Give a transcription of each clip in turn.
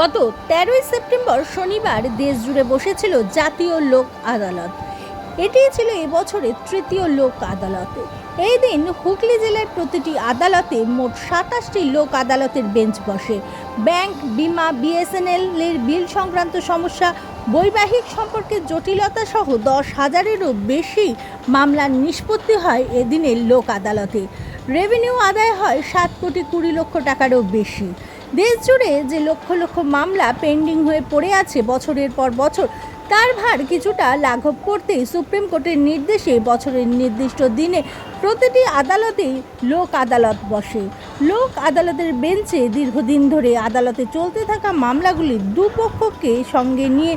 গত তেরোই সেপ্টেম্বর শনিবার দেশ জুড়ে বসেছিল জাতীয় লোক আদালত। এটি ছিল এবছরের তৃতীয় লোক আদালত। এই দিন হুগলি জেলার প্রতিটি আদালতে মোট সাতাশটি লোক আদালতের বেঞ্চ বসে। ব্যাংক, বিমা, বিএসএনএল এর বিল সংক্রান্ত সমস্যা, বৈবাহিক সম্পর্কে জটিলতা সহ দশ হাজারেরও বেশি মামলার নিষ্পত্তি হয় এদিনের লোক আদালতে। রেভিনিউ আদায় হয় সাত কোটি কুড়ি লক্ষ টাকারও বেশি। দেশ জুড়ে যে লক্ষ লক্ষ মামলা পেন্ডিং হয়ে পড়ে আছে বছরের পর বছর, তার ভার কিছুটা লাঘব করতেই সুপ্রিম কোর্টের নির্দেশে বছরের নির্দিষ্ট দিনে প্রতিটি আদালতেই লোক আদালত বসে। লোক আদালতের বেঞ্চে দীর্ঘদিন ধরে আদালতে চলতে থাকা মামলাগুলি দুপক্ষকে সঙ্গে নিয়ে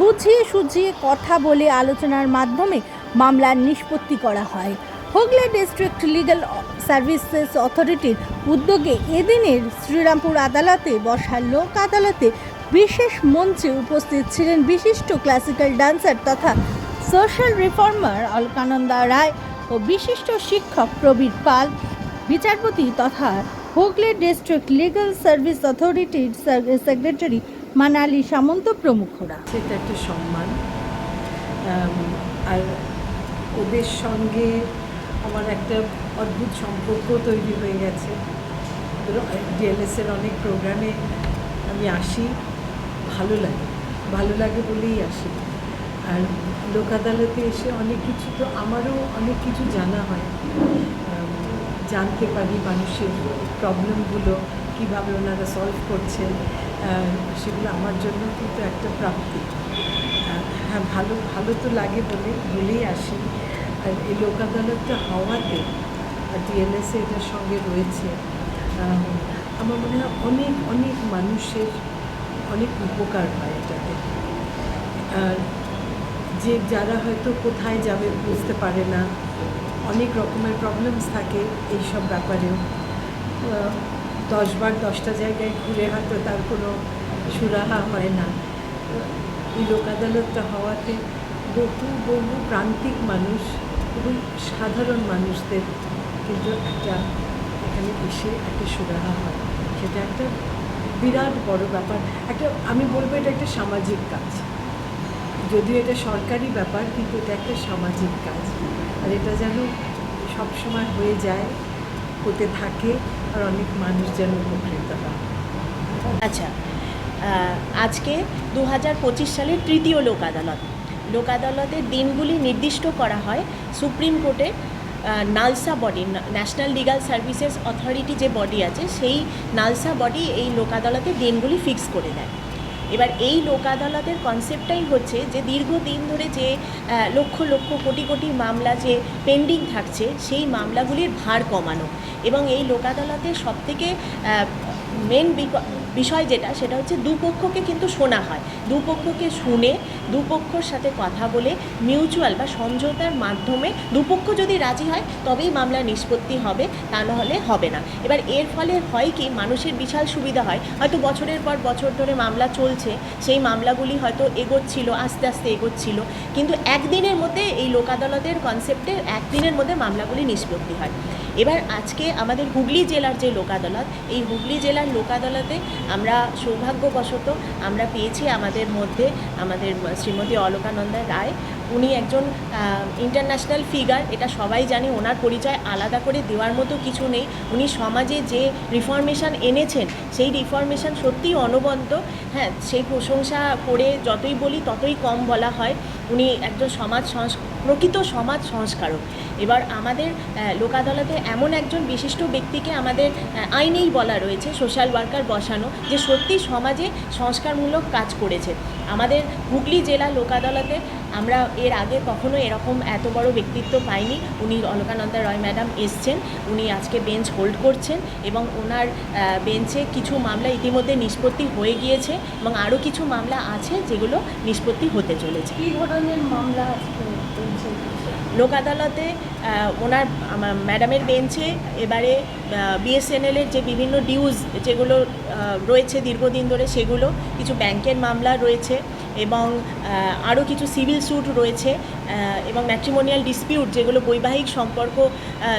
বুঝিয়ে সুঝিয়ে কথা বলে আলোচনার মাধ্যমে মামলার নিষ্পত্তি করা হয়। হুগলি ডিস্ট্রিক্ট লিগ্যাল সার্ভিসেস অথরিটির উদ্যোগে এদিনের শ্রীরামপুর আদালতে বসা লোক আদালতে বিশেষ মঞ্চে উপস্থিত ছিলেন বিশিষ্ট ক্লাসিক্যাল ডান্সার তথা সোশ্যাল রিফর্মার অলকানন্দা রায় ও বিশিষ্ট শিক্ষক প্রবীর পাল, বিচারপতি তথা হুগলি ডিস্ট্রিক্ট লিগ্যাল সার্ভিস অথরিটির সেক্রেটারি মানালি সামন্ত প্রমুখরা। সেটা একটা সম্মান। আর ওদের সঙ্গে আমার একটা অদ্ভুত সম্পর্ক তৈরি হয়ে গেছে। ডিএলএসের অনেক প্রোগ্রামে আমি আসি, ভালো লাগে। ভালো লাগে বলেই আসি। আর লোক আদালতে এসে অনেক কিছু তো আমারও অনেক কিছু জানা হয়। জানতে পারি মানুষের প্রবলেমগুলো কীভাবে ওনারা সলভ করছেন সেগুলো আমার জন্য কিন্তু একটা প্রাপ্তি। হ্যাঁ ভালো ভালো তো লাগে বলে, বলেই আসি। আর এই লোক আদালতটা হওয়াতে ডিএলএসএ এটার সঙ্গে রয়েছে আমার মনে হয় অনেক অনেক মানুষের অনেক উপকার হয় এটাতে। আর যে যারা হয়তো কোথায় যাবে বুঝতে পারে না, অনেক রকমের প্রবলেমস থাকে এইসব ব্যাপারেও। দশবার দশটা জায়গায় ঘুরে হয়তো তার কোনো সুরাহা হয় না। এই লোক আদালতটা হওয়াতে বহু বহু প্রান্তিক মানুষ এবং সাধারণ মানুষদের কিন্তু একটা এখানে এসে একটা সুরাহা হয়। সেটা একটা বিরাট বড় ব্যাপার। একটা, আমি বলব এটা একটা সামাজিক কাজ। যদিও এটা সরকারি ব্যাপার, কিন্তু এটা একটা সামাজিক কাজ। আর এটা যেন সবসময় হয়ে যায়, হতে থাকে, আর অনেক মানুষ যেন উপকৃত হয়। আচ্ছা আজকে দু হাজার পঁচিশ সালের তৃতীয় লোক আদালত। লোক আদালতের দিনগুলি নির্দিষ্ট করা হয়। সুপ্রিম কোর্টে NALSA body national legal services authority যে বডি আছে, সেই নালসা বডি এই লোক আদালতের দিনগুলি ফিক্স করে দেয়। এবার এই লোক আদালতের কনসেপ্টটাই হচ্ছে যে, দীর্ঘদিন ধরে যে লক্ষ লক্ষ কোটি কোটি মামলা যে পেন্ডিং থাকছে, সেই মামলাগুলির ভার কমানো। এবং এই লোক আদালতের সবথেকে মেন বিষয় যেটা, সেটা হচ্ছে দুপক্ষকে কিন্তু শোনা হয়। দুপক্ষকে শুনে, দুপক্ষর সাথে কথা বলে, মিউচুয়াল বা সমঝোতার মাধ্যমে দুপক্ষ যদি রাজি হয়, তবেই মামলা নিষ্পত্তি হবে, তা নাহলে হবে না। এবার এর ফলে হয় কি, মানুষের বিশাল সুবিধা হয়। হয়তো বছরের পর বছর ধরে মামলা চলছে, সেই মামলাগুলি হয়তো এগোচ্ছিল, আস্তে আস্তে এগোচ্ছিল। কিন্তু একদিনের মধ্যে এই লোক আদালতের কনসেপ্টে একদিনের মধ্যে মামলাগুলি নিষ্পত্তি হয়। এবার আজকে আমাদের হুগলি জেলার যে লোক আদালত এই হুগলি জেলার লোক আদালতে আমরা সৌভাগ্যবশত আমরা পেয়েছি আমাদের মধ্যে আমাদের শ্রীমতী অলকানন্দা রায় উনি একজন ইন্টারন্যাশনাল ফিগার এটা সবাই জানে, ওনার পরিচয় আলাদা করে দেওয়ার মতো কিছু নেই। উনি সমাজে যে রিফরমেশন এনেছেন, সেই রিফরমেশন সত্যিই অনবন্ত হ্যাঁ সেই প্রশংসা করে যতই বলি, ততই কম বলা হয়। উনি একজন সমাজ সংস, প্রকৃত সমাজ সংস্কারক। এবার আমাদের লোক আদালতে এমন একজন বিশিষ্ট ব্যক্তিকে আমাদের আইনেই বলা রয়েছে সোশ্যাল ওয়ার্কার বসানো, যে সত্যি সমাজে সংস্কারমূলক কাজ করেছে। আমাদের হুগলি জেলা লোক আদালতে আমরা এর আগে কখনো এরকম এত বড় ব্যক্তিত্ব পাইনি। উনি অলকানন্দা রয় ম্যাডাম এসছেন। উনি আজকে বেঞ্চ হোল্ড করছেন এবং ওনার বেঞ্চে কিছু মামলা ইতিমধ্যে নিষ্পত্তি হয়ে গিয়েছে এবং আরও কিছু মামলা আছে যেগুলো নিষ্পত্তি হতে চলেছে। কী ধরনের মামলা লোক আদালতে ওনার ম্যাডামের বেঞ্চে এবারে বিএসএনএলের যে বিভিন্ন ডিউজ যেগুলো রয়েছে দীর্ঘদিন ধরে সেগুলো কিছু ব্যাংকের মামলা রয়েছে। এবং আরও কিছু সিভিল স্যুট রয়েছে এবং ম্যাট্রিমোনিয়াল ডিসপিউট যেগুলো বৈবাহিক সম্পর্ক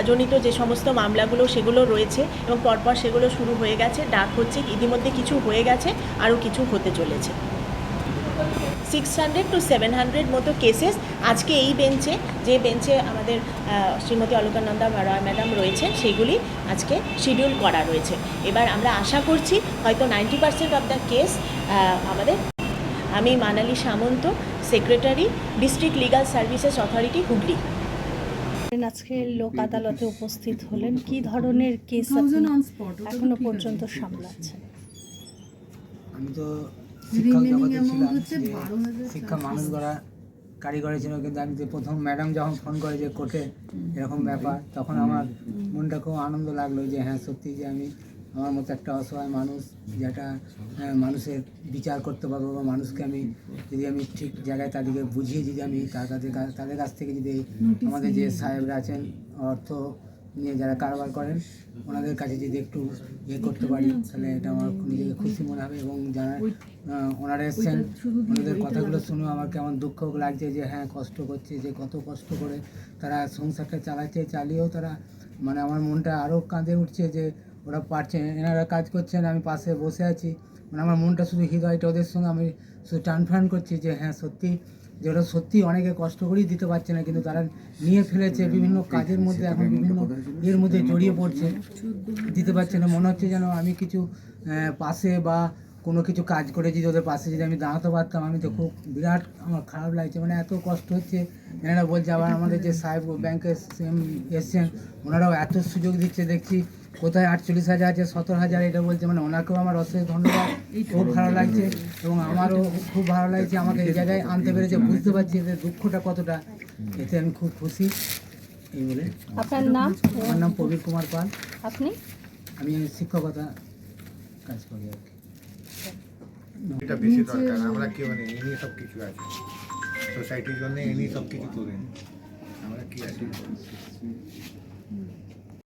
জনিত যে সমস্ত মামলাগুলো সেগুলো রয়েছে এবং পরপর সেগুলো শুরু হয়ে গেছে, ডাক হচ্ছে ইতিমধ্যে কিছু হয়ে গেছে, আরও কিছু হতে চলেছে। Six hundred to seven hundred মতো কেসেস আজকে এই বেঞ্চে যে বেঞ্চে আমাদের শ্রীমতী অলোকানন্দা রয় ম্যাডাম রয়েছেন সেগুলি আজকে শিডিউল করা রয়েছে। এবার আমরা আশা করছি হয়তো ninety percent of the case আমাদের আমি Manali Samanta secretary district legal services authority Hooghly. আজকে লোক আদালতে উপস্থিত হলেন কি ধরনের কেস এখনও পর্যন্ত সামলাচ্ছেন? আমি তো শিক্ষা মানুষ গড়া কারিগরে ছিল কিন্তু আমি যে প্রথম ম্যাডাম যখন ফোন করে যে কোর্টে এরকম ব্যাপার তখন আমার মনটা খুব আনন্দ লাগল যে হ্যাঁ সত্যি যে আমি আমার মতো একটা অসহায় মানুষ যেটা মানুষের বিচার করতে পারব বা মানুষকে আমি যদি আমি ঠিক জায়গায় তাদেরকে বুঝিয়ে যদি আমি তাদের তাদের কাছ থেকে যদি আমাদের যে সাহেবরা আছেন অর্থ নিয়ে যারা কারবার করেন ওনাদের কাছে যদি একটু ইয়ে করতে পারি তাহলে এটা আমার নিজেকে খুশি মনে হবে এবং যারা ওনারা এসছেন ওনাদের কথাগুলো শুনে আমার কেমন দুঃখ লাগছে যে হ্যাঁ কষ্ট করছে যে কত কষ্ট করে তারা সংসারটা চালাচ্ছে চালিয়েও তারা মানে আমার মনটা আরও কাঁদে উঠছে যে ওরা পারছে এনারা কাজ করছেন আমি পাশে বসে আছি। মানে আমার মনটা শুধু হৃদয়টা ওদের সঙ্গে আমি শুধু টান ফান করছি যে হ্যাঁ সত্যি যে ওরা সত্যি অনেকে কষ্ট করেই দিতে পারছে না কিন্তু তারা নিয়ে ফেলেছে বিভিন্ন কাজের মধ্যে এখন বিভিন্ন এর মধ্যে জড়িয়ে পড়ছে দিতে পারছে না। মনে হচ্ছে যেন আমি কিছু পাশে বা কোনো কিছু কাজ করে যদি ওদের পাশে যদি আমি দাঁড়াতে পারতাম আমি তো খুব বিরাট আমার খারাপ লাগছে। মানে এত কষ্ট হচ্ছে এনারা বলছে আবার আমাদের যে সাহেব ব্যাংকে এসছেন ওনারাও এত সুযোগ দিচ্ছে দেখছি কোথায় আটচল্লিশ হাজার আছে সতেরো হাজার এটা বলছে। মানে ওনাকেও আমার অশেষ ধন্যবাদ। খুব ভালো লাগছে এবং আমারও খুব ভালো লাগছে আমাকে এই জায়গায় আনতে পেরেছে। বুঝতে পারছি এদের দুঃখটা কতটা। এতে আমি খুব খুশি। এই বলে আপনার নাম? আমার নাম প্রবীর কুমার পাল। আপনি? আমি শিক্ষকতা কাজ করি আর কি। এটা বেশি দরকার। আমরা কেউ নেই ইনি সব কিছু আছে। সোসাইটির জন্য ইনি সব কিছু করেন। আমরা কি আছি